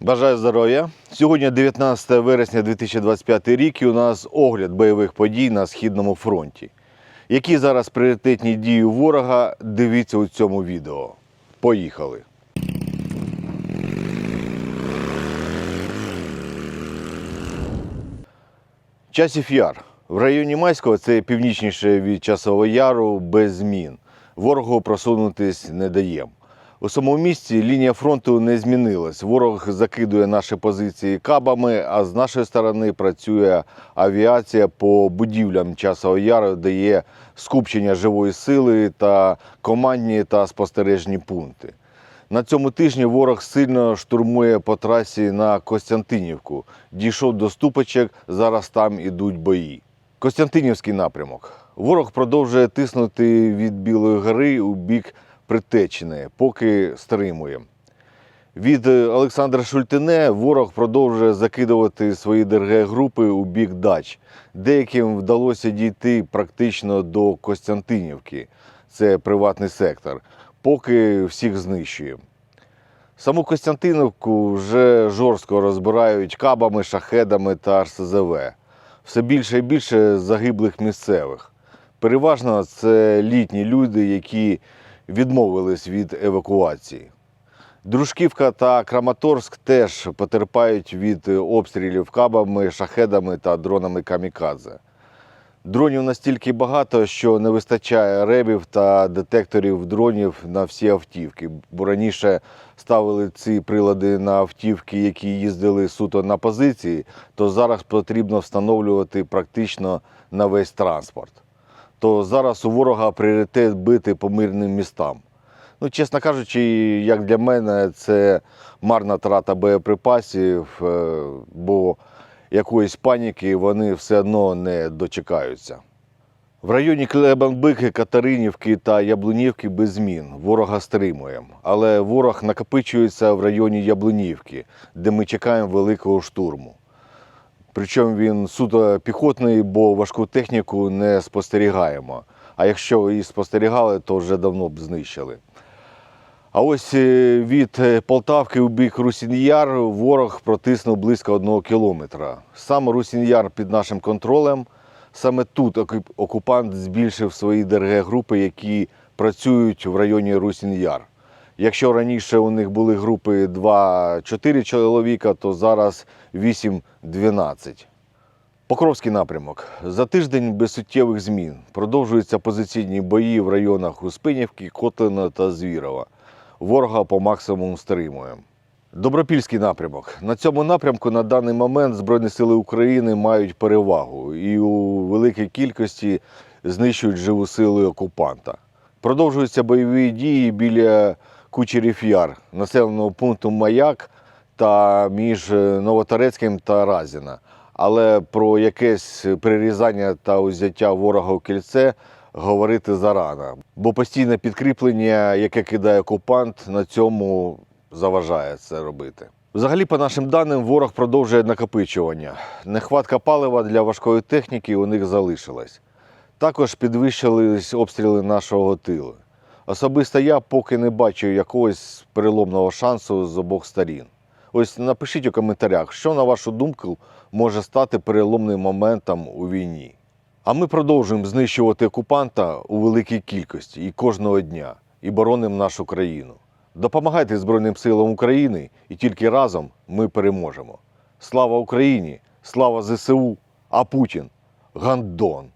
Бажаю здоров'я. Сьогодні 19 вересня 2025 рік і у нас огляд бойових подій на Східному фронті. Які зараз пріоритетні дії ворога, дивіться у цьому відео. Поїхали! Часів Яр. В районі Майського це північніше від Часового Яру без змін. Ворогу просунутись не даємо. У самому місті лінія фронту не змінилась. Ворог закидує наші позиції кабами, а з нашої сторони працює авіація по будівлям Часового Яру, де є скупчення живої сили та командні та спостережні пункти. На цьому тижні ворог сильно штурмує по трасі на Костянтинівку. Дійшов до ступочок, зараз там ідуть бої. Костянтинівський напрямок. Ворог продовжує тиснути від Білої гори у бік Притечини, поки стримує. Від е, Олександра Шультине ворог продовжує закидувати свої ДРГ-групи у бік дач. Деяким вдалося дійти практично до Костянтинівки, це приватний сектор, поки всіх знищує. Саму Костянтинівку вже жорстко розбирають кабами, шахедами та РСЗВ. Все більше і більше загиблих місцевих. Переважно це літні люди, які відмовились від евакуації. Дружківка та Краматорськ теж потерпають від обстрілів кабами, шахедами та дронами камікадзе. Дронів настільки багато, що не вистачає ребів та детекторів дронів на всі автівки. Бо раніше ставили ці прилади на автівки, які їздили суто на позиції, то зараз потрібно встановлювати практично на весь транспорт. То зараз у ворога пріоритет бити по мирним містам. Ну, чесно кажучи, як для мене, це марна трата боєприпасів, е, бо якоїсь паніки вони все одно не дочекаються. В районі Клебанбики, Катеринівки та Яблунівки без змін. Ворога стримуємо. Але ворог накопичується в районі Яблунівки, де ми чекаємо великого штурму. Причому він суто піхотний, бо важку техніку не спостерігаємо. А якщо і спостерігали, то вже давно б знищили. А ось е, від е, Полтавки у бік Русін'яр ворог протиснув близько одного кілометра. Сам Русін'яр під нашим контролем. Саме тут окупант збільшив свої ДРГ-групи, які працюють в районі Русін'яр. Якщо раніше у них були групи 2-4 чоловіка, то зараз 8-12. Покровський напрямок. За тиждень без суттєвих змін. Продовжуються позиційні бої в районах Успенівки, Котлина та Звірова. Ворога по максимуму стримуємо. Добропільський напрямок. На цьому напрямку на даний момент Збройні Сили України мають перевагу і у великій кількості знищують живу силу окупанта. Продовжуються бойові дії біля Кучерів Яр, населеного пункту Маяк та між е, Новоторецьким та Разіна. Але про якесь прирізання та узяття ворога у кільце говорити зарано, бо постійне підкріплення, яке кидає окупант, на цьому заважає це робити. Взагалі, по нашим даним, ворог продовжує накопичування. Нехватка палива для важкої техніки у них залишилась. Також підвищились обстріли нашого тилу. Особисто я поки не бачу якогось переломного шансу з обох сторін. Ось напишіть у коментарях, що на вашу думку може стати переломним моментом у війні. А ми продовжуємо знищувати окупанта у великій кількості і кожного дня, і боронимо нашу країну. Допомагайте Збройним силам України, і тільки разом ми переможемо. Слава Україні! Слава ЗСУ! А Путін гандон!